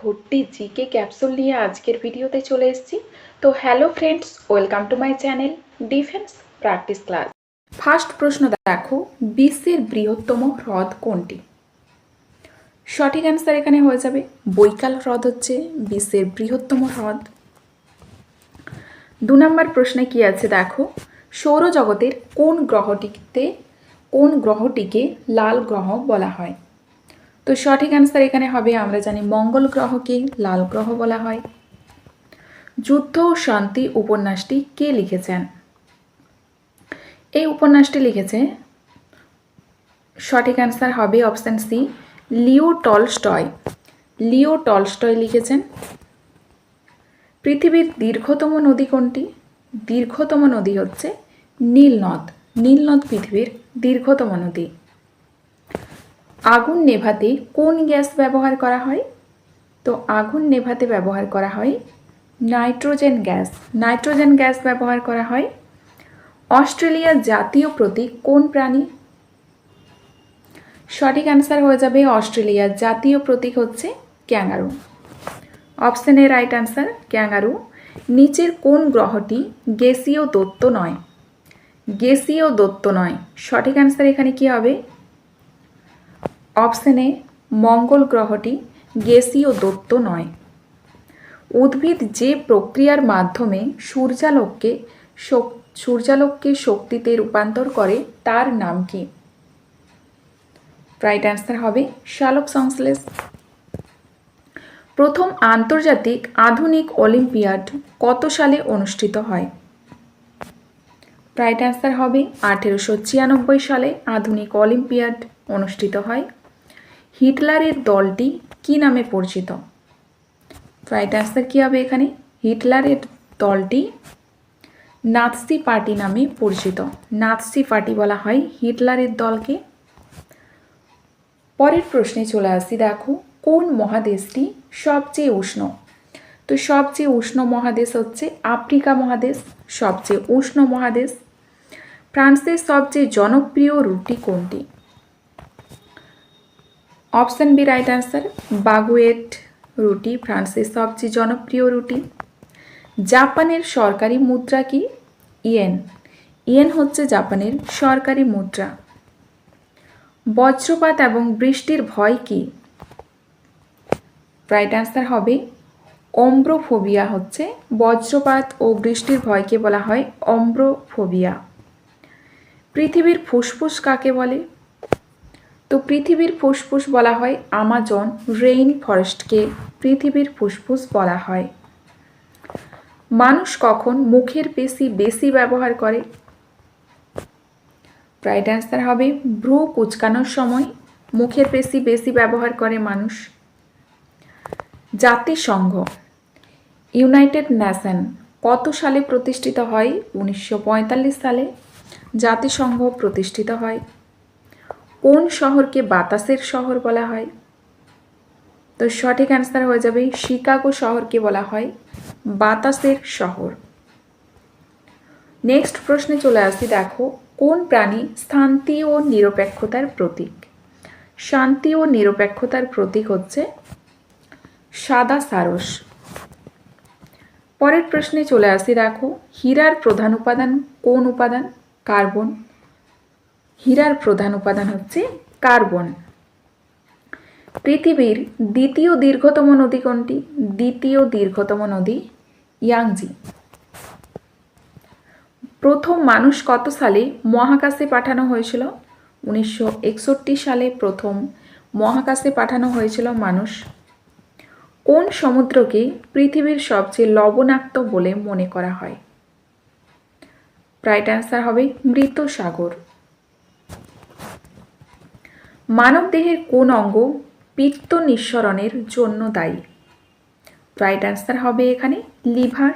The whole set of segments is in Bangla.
ভর্তি জিকে ক্যাপসুল নিয়ে আজকের ভিডিওতে চলে এসেছি। তো hello friends welcome to my channel defence practice class first প্রশ্ন দেখো, বিশ্বের বৃহত্তম হ্রদ কোনটি? সঠিক অ্যান্সার এখানে হয়ে যাবে, বৈকাল হ্রদ হচ্ছে বিশ্বের বৃহত্তম হ্রদ। দু নম্বর প্রশ্নে কি আছে দেখো, সৌরজগতের কোন গ্রহটিতে, কোন গ্রহটিকে লাল গ্রহ বলা হয়? তো সঠিক অ্যান্সার এখানে হবে, আমরা জানি মঙ্গল গ্রহকে লাল গ্রহ বলা হয়। যুদ্ধ ও শান্তি উপন্যাসটি কে লিখেছেন? এই উপন্যাসটি লিখেছে, সঠিক অ্যান্সার হবে option C Leo Tolstoy. Leo Tolstoy লিখেছেন। পৃথিবীর দীর্ঘতম নদী কোনটি? দীর্ঘতম নদী হচ্ছে নীল নদ নীল নদ পৃথিবীর দীর্ঘতম নদী। আগুন নেভাতে কোন গ্যাস ব্যবহার করা হয়? তো আগুন নেভাতে ব্যবহার করা হয় নাইট্রোজেন গ্যাস। নাইট্রোজেন গ্যাস ব্যবহার করা হয়। অস্ট্রেলিয়ার জাতীয় প্রতীক কোন প্রাণী? সঠিক অ্যান্সার হয়ে যাবে অস্ট্রেলিয়ার জাতীয় প্রতীক হচ্ছে kangaroo. Option A right answer, kangaroo. নিচের কোন গ্রহটি গ্যাসীয় দত্ত নয়? গ্যাসীয় দত্ত নয়। সঠিক অ্যান্সার এখানে কি হবে? অপশনে মঙ্গল গ্রহটি গ্যাসীয় দত্ত নয়। উদ্ভিদ যে প্রক্রিয়ার মাধ্যমে সূর্যালোককে সূর্যালোককে শক্তিতে রূপান্তর করে, তার নাম কি? রাইট অ্যান্সার হবে শালক সংশ্লেষ। প্রথম আন্তর্জাতিক আধুনিক অলিম্পিয়াড কত সালে অনুষ্ঠিত হয়? রাইট অ্যান্সার হবে আঠেরোশো ছিয়ানব্বই সালে আধুনিক অলিম্পিয়াড অনুষ্ঠিত হয়। হিটলারের দলটি কি নামে পরিচিত? রাইট অ্যান্সার কী হবে এখানে? হিটলারের দলটি নাৎসি পার্টি নামে পরিচিত। নাৎসি পার্টি বলা হয় হিটলারের দলকে। পরের প্রশ্নে চলে আসি, দেখো, কোন মহাদেশটি সবচেয়ে উষ্ণ? তো সবচেয়ে উষ্ণ মহাদেশ হচ্ছে আফ্রিকা মহাদেশ, সবচেয়ে উষ্ণ মহাদেশ। ফ্রান্সের সবচেয়ে জনপ্রিয় রুটি কোনটি? Option B right answer, baguette রুটি, ফ্রান্সের সবচেয়ে জনপ্রিয় রুটি। জাপানের সরকারি মুদ্রা কি? ইয়েন। ইয়েন হচ্ছে জাপানের সরকারি মুদ্রা। বজ্রপাত এবং বৃষ্টির ভয় কি? রাইট অ্যান্সার হবে, অম্ব্রোফোবিয়া হচ্ছে বজ্রপাত ও বৃষ্টির ভয়কে বলা হয় অম্ব্রোফোবিয়া। পৃথিবীর ফুসফুস কাকে বলে? তো পৃথিবীর ফুসফুস বলা হয় আমাজন রেইন ফরেস্টকে পৃথিবীর ফুসফুস বলা হয়। মানুষ কখন মুখের পেশি বেশি ব্যবহার করে? রাইট অ্যান্সার হবে ভ্রু কুচকানোর সময় মুখের পেশি বেশি ব্যবহার করে মানুষ। জাতিসংঘ ইউনাইটেড নেশন কত সালে প্রতিষ্ঠিত হয়? উনিশশো পঁয়তাল্লিশ সালে। জাতিসংঘ প্রতিষ্ঠিত হয় কোন শহরকে বাতাসের শহর বলা হয়? তো সঠিক অ্যান্সার হয়ে যাবে শিকাগো শহরকে বলা হয় বাতাসের শহর। নেক্সট প্রশ্নে চলে আসি দেখো, কোন প্রাণী শান্তি ও নিরপেক্ষতার প্রতীক? শান্তি ও নিরপেক্ষতার প্রতীক হচ্ছে সাদা সারস। পরের প্রশ্নে চলে আসি দেখো, হীরার প্রধান উপাদান কোন উপাদান? কার্বন। হীরার প্রধান উপাদান হচ্ছে কার্বন। পৃথিবীর দ্বিতীয় দীর্ঘতম নদী কোনটি? দ্বিতীয় দীর্ঘতম নদী ইয়াংজি। প্রথম মানুষ কত সালে মহাকাশে পাঠানো হয়েছিল? উনিশশো একষট্টি সালে প্রথম মহাকাশে পাঠানো হয়েছিল মানুষ। কোন সমুদ্রকে পৃথিবীর সবচেয়ে লবণাক্ত বলে মনে করা হয়? রাইট অ্যান্সার হবে মৃত সাগর। মানবদেহের কোন অঙ্গ পিত্ত নিঃসরণের জন্য দায়ী? রাইট অ্যান্সার হবে এখানে লিভার।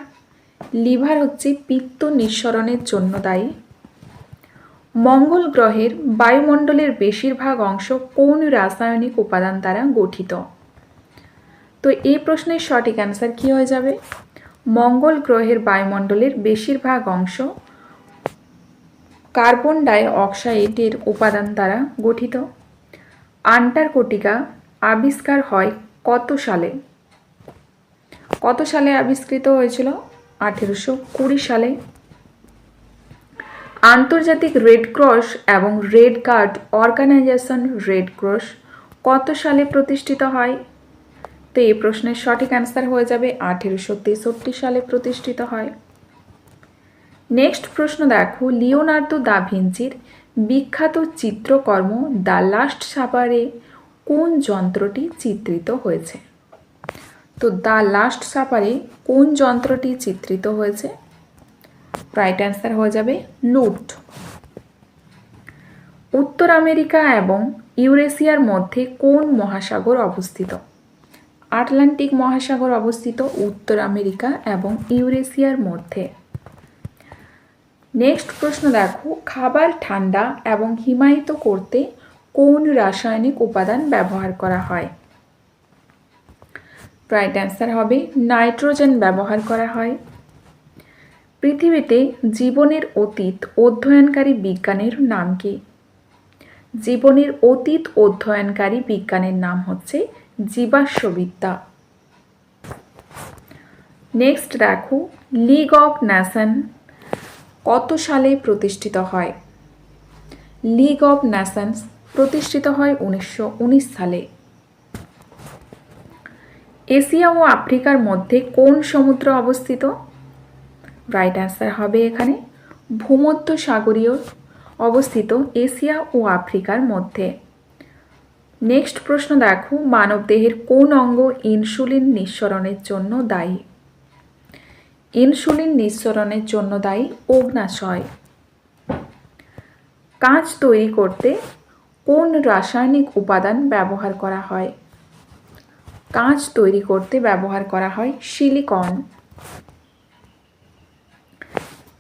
লিভার হচ্ছে পিত্ত নিঃসরণের জন্য দায়ী। মঙ্গল গ্রহের বায়ুমণ্ডলের বেশিরভাগ অংশ কোন রাসায়নিক উপাদান দ্বারা গঠিত? তো এই প্রশ্নের সঠিক অ্যান্সার কী হয়ে যাবে? মঙ্গল গ্রহের বায়ুমণ্ডলের বেশিরভাগ অংশ কার্বন ডাই অক্সাইডের উপাদান দ্বারা গঠিত। আন্টার্কটিকা আবিষ্কার হয় কত সালে? কত সালে আবিষ্কৃত হয়েছিল? আঠেরোশো কুড়ি সালে। আন্তর্জাতিক রেড ক্রস এবং red card organisation red cross কত সালে প্রতিষ্ঠিত হয়? তো এই প্রশ্নের সঠিক অ্যান্সার হয়ে যাবে আঠেরোশো তেষট্টি সালে প্রতিষ্ঠিত হয়। নেক্সট প্রশ্ন দেখো, লিওনার্দো দা ভিঞ্চির বিখ্যাত চিত্রকর্ম দ্য লাস্ট সাপারে কোন যন্ত্রটি চিত্রিত হয়েছে? তো দ্য লাস্ট সাপারে কোন যন্ত্রটি চিত্রিত হয়েছে? রাইট অ্যান্সার হয়ে যাবে লুট উত্তর আমেরিকা এবং ইউরেশিয়ার মধ্যে কোন মহাসাগর অবস্থিত? আটলান্টিক মহাসাগর অবস্থিত উত্তর আমেরিকা এবং ইউরেশিয়ার মধ্যে। নেক্সট প্রশ্ন দেখো, খাবার ঠান্ডা এবং হিমায়িত করতে কোন রাসায়নিক উপাদান ব্যবহার করা হয়? রাইট অ্যান্সার হবে নাইট্রোজেন ব্যবহার করা হয়। পৃথিবীতে জীবনের অতীত অধ্যয়নকারী বিজ্ঞানের নাম কি? জীবনের অতীত অধ্যয়নকারী বিজ্ঞানের নাম হচ্ছে জীবাশ্মবিদ্যা। নেক্সট দেখো লিগ অফ ন্যাশন কত সালে প্রতিষ্ঠিত হয়? লিগ অব ন্যাশনস প্রতিষ্ঠিত হয় উনিশশো উনিশ সালে। এশিয়া ও আফ্রিকার মধ্যে কোন সমুদ্র অবস্থিত? রাইট অ্যান্সার হবে এখানে ভূমধ্য সাগরীয় অবস্থিত এশিয়া ও আফ্রিকার মধ্যে। নেক্সট প্রশ্ন দেখো, মানবদেহের কোন অঙ্গ ইনসুলিন নিঃসরণের জন্য দায়ী? ইনসুলিন নিঃসরণের জন্য দায়ী অগ্নাশয়। কাঁচ তৈরি করতে কোন রাসায়নিক উপাদান ব্যবহার করা হয়? কাঁচ তৈরি করতে ব্যবহার করা হয় সিলিকন।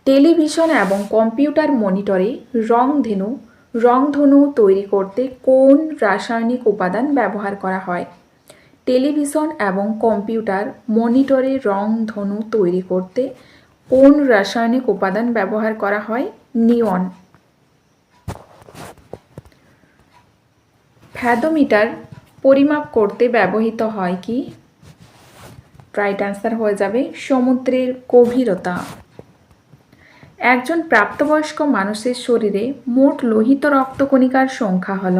টেলিভিশন এবং কম্পিউটার মনিটরে রংধেনু রংধনু তৈরি করতে কোন রাসায়নিক উপাদান ব্যবহার করা হয়? টেলিভিশন এবং কম্পিউটার মনিটরে রং, ধনু তৈরি করতে কোন রাসায়নিক উপাদান ব্যবহার করা হয়? নিয়ন ফ্যাদোমিটার পরিমাপ করতে ব্যবহৃত হয় কি? রাইট অ্যান্সার হয়ে যাবে সমুদ্রের গভীরতা। একজন প্রাপ্তবয়স্ক মানুষের শরীরে মোট লোহিত রক্তকণিকার সংখ্যা হল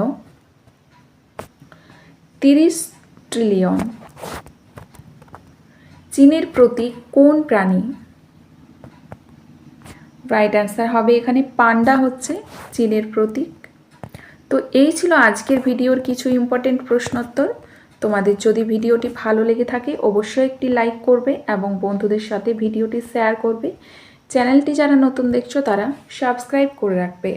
তিরিশ ট্রিলিয়ন চীনের প্রতীক কোন প্রাণী? রাইট অ্যান্সার হবে এখানে পান্ডা হচ্ছে চীনের প্রতীক। তো এই ছিল আজকের ভিডিওর কিছু ইম্পর্টেন্ট প্রশ্নোত্তর। তোমাদের যদি ভিডিওটি ভালো লেগে থাকে, অবশ্যই একটি লাইক করবে এবং বন্ধুদের সাথে ভিডিওটি শেয়ার করবে। চ্যানেলটি যারা নতুন দেখছ, তারা সাবস্ক্রাইব করে রাখবে।